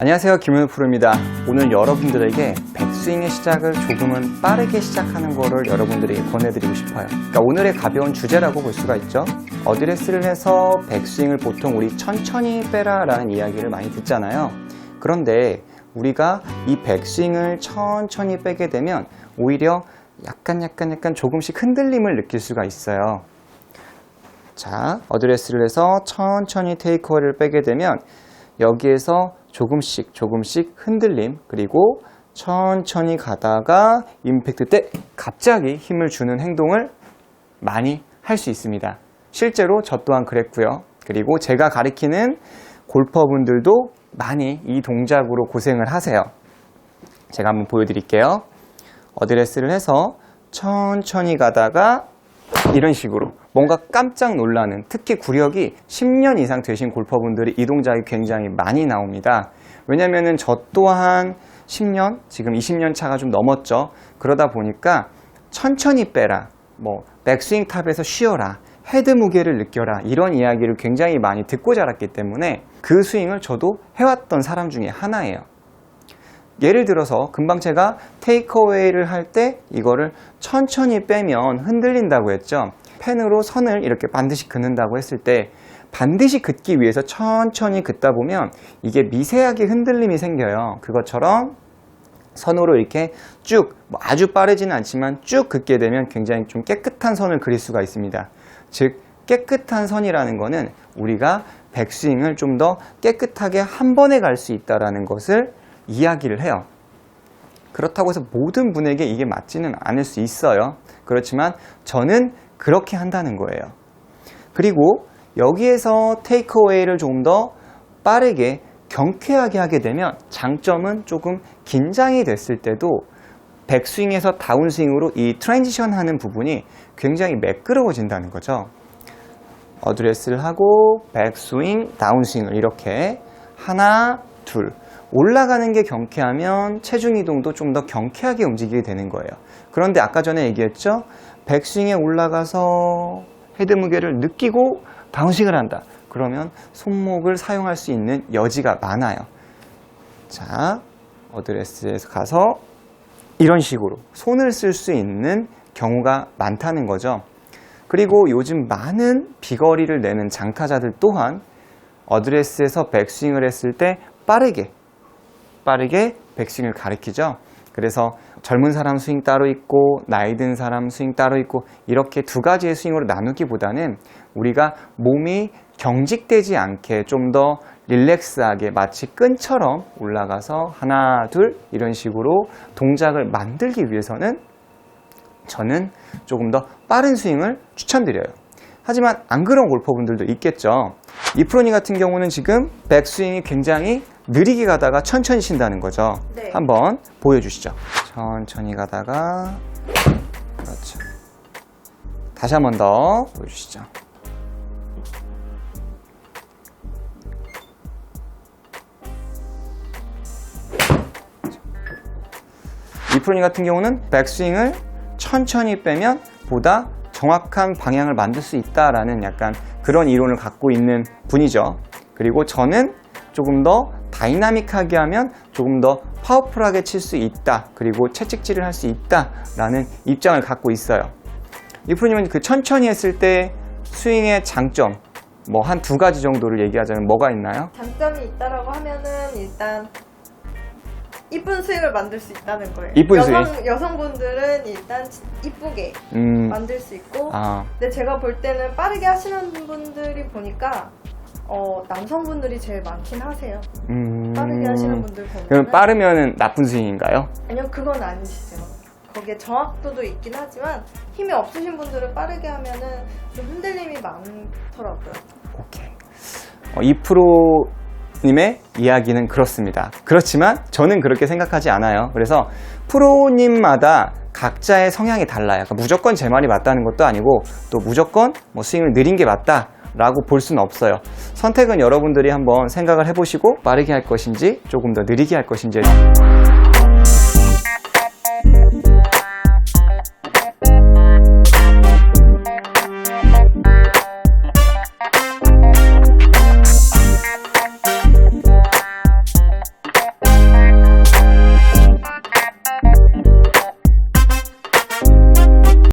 안녕하세요. 김은우 프로입니다. 오늘 여러분들에게 백스윙의 시작을 조금은 빠르게 시작하는 거를 여러분들에게 권해드리고 싶어요. 그러니까 오늘의 가벼운 주제라고 볼 수가 있죠. 어드레스를 해서 백스윙을 보통 우리 천천히 빼라 라는 이야기를 많이 듣잖아요. 그런데 우리가 이 백스윙을 천천히 빼게 되면 오히려 약간 약간 약간 조금씩 흔들림을 느낄 수가 있어요. 자, 어드레스를 해서 천천히 테이크어를 빼게 되면 여기에서 조금씩 조금씩 흔들림 그리고 천천히 가다가 임팩트 때 갑자기 힘을 주는 행동을 많이 할 수 있습니다. 실제로 저 또한 그랬고요. 그리고 제가 가리키는 골퍼분들도 많이 이 동작으로 고생을 하세요. 제가 한번 보여드릴게요. 어드레스를 해서 천천히 가다가 이런 식으로 뭔가 깜짝 놀라는 특히 구력이 10년 이상 되신 골퍼분들이 이 동작이 굉장히 많이 나옵니다. 왜냐면은 저 또한 10년, 지금 20년 차가 좀 넘었죠. 그러다 보니까 천천히 빼라, 뭐 백스윙 탑에서 쉬어라, 헤드 무게를 느껴라 이런 이야기를 굉장히 많이 듣고 자랐기 때문에 그 스윙을 저도 해왔던 사람 중에 하나예요. 예를 들어서 금방 제가 테이크어웨이를 할 때 이거를 천천히 빼면 흔들린다고 했죠. 펜으로 선을 이렇게 반드시 긋는다고 했을 때 반드시 긋기 위해서 천천히 긋다 보면 이게 미세하게 흔들림이 생겨요. 그것처럼 선으로 이렇게 쭉뭐 아주 빠르지는 않지만 쭉 긋게 되면 굉장히 좀 깨끗한 선을 그릴 수가 있습니다. 즉 깨끗한 선이라는 것은 우리가 백스윙을 좀 더 깨끗하게 한 번에 갈 수 있다라는 것을 이야기를 해요. 그렇다고 해서 모든 분에게 이게 맞지는 않을 수 있어요. 그렇지만 저는 그렇게 한다는 거예요. 그리고 여기에서 테이크어웨이를 좀 더 빠르게 경쾌하게 하게 되면 장점은 조금 긴장이 됐을 때도 백스윙에서 다운스윙으로 이 트랜지션 하는 부분이 굉장히 매끄러워진다는 거죠. 어드레스를 하고 백스윙, 다운스윙을 이렇게 하나, 둘 올라가는 게 경쾌하면 체중 이동도 좀 더 경쾌하게 움직이게 되는 거예요. 그런데 아까 전에 얘기했죠? 백스윙에 올라가서 헤드 무게를 느끼고 다운스윙을 한다. 그러면 손목을 사용할 수 있는 여지가 많아요. 자, 어드레스에서 가서 이런 식으로 손을 쓸 수 있는 경우가 많다는 거죠. 그리고 요즘 많은 비거리를 내는 장타자들 또한 어드레스에서 백스윙을 했을 때 빠르게 빠르게 백스윙을 가리키죠. 그래서 젊은 사람 스윙 따로 있고 나이 든 사람 스윙 따로 있고 이렇게 두 가지의 스윙으로 나누기보다는 우리가 몸이 경직되지 않게 좀 더 릴렉스하게 마치 끈처럼 올라가서 하나 둘 이런 식으로 동작을 만들기 위해서는 저는 조금 더 빠른 스윙을 추천드려요. 하지만 안 그런 골퍼분들도 있겠죠. 이프로니 같은 경우는 지금 백스윙이 굉장히 느리게 가다가 천천히 친다는 거죠. 네. 한번 보여주시죠. 천천히 가다가 그렇죠. 다시 한 번 더 보여주시죠. 이프로니 같은 경우는 백스윙을 천천히 빼면 보다 정확한 방향을 만들 수 있다라는 약간 그런 이론을 갖고 있는 분이죠. 그리고 저는 조금 더 다이나믹하게 하면 조금 더 파워풀하게 칠 수 있다. 그리고 채찍질을 할 수 있다 라는 입장을 갖고 있어요. 이프로님은 그 천천히 했을 때 스윙의 장점 뭐 한 두 가지 정도를 얘기하자면 뭐가 있나요? 장점이 있다라고 하면은 일단 이쁜 스윙을 만들 수 있다는 거예요. 이쁜 여성, 스윙? 여성분들은 일단 이쁘게 음, 만들 수 있고 아, 근데 제가 볼 때는 빠르게 하시는 분들이 보니까 어, 남성분들이 제일 많긴 하세요. 음, 빠르게 하시는 분들 보면 그럼 빠르면 나쁜 스윙인가요? 아니요 그건 아니시죠. 거기에 정확도도 있긴 하지만 힘이 없으신 분들은 빠르게 하면은 좀 흔들림이 많더라고요. 오케이. 어, 이 프로님의 이야기는 그렇습니다. 그렇지만 저는 그렇게 생각하지 않아요. 그래서 프로님마다 각자의 성향이 달라요. 그러니까 무조건 제 말이 맞다는 것도 아니고 또 무조건 뭐 스윙을 느린 게 맞다. 라고 볼 수는 없어요. 선택은 여러분들이 한번 생각을 해보시고 빠르게 할 것인지 조금 더 느리게 할 것인지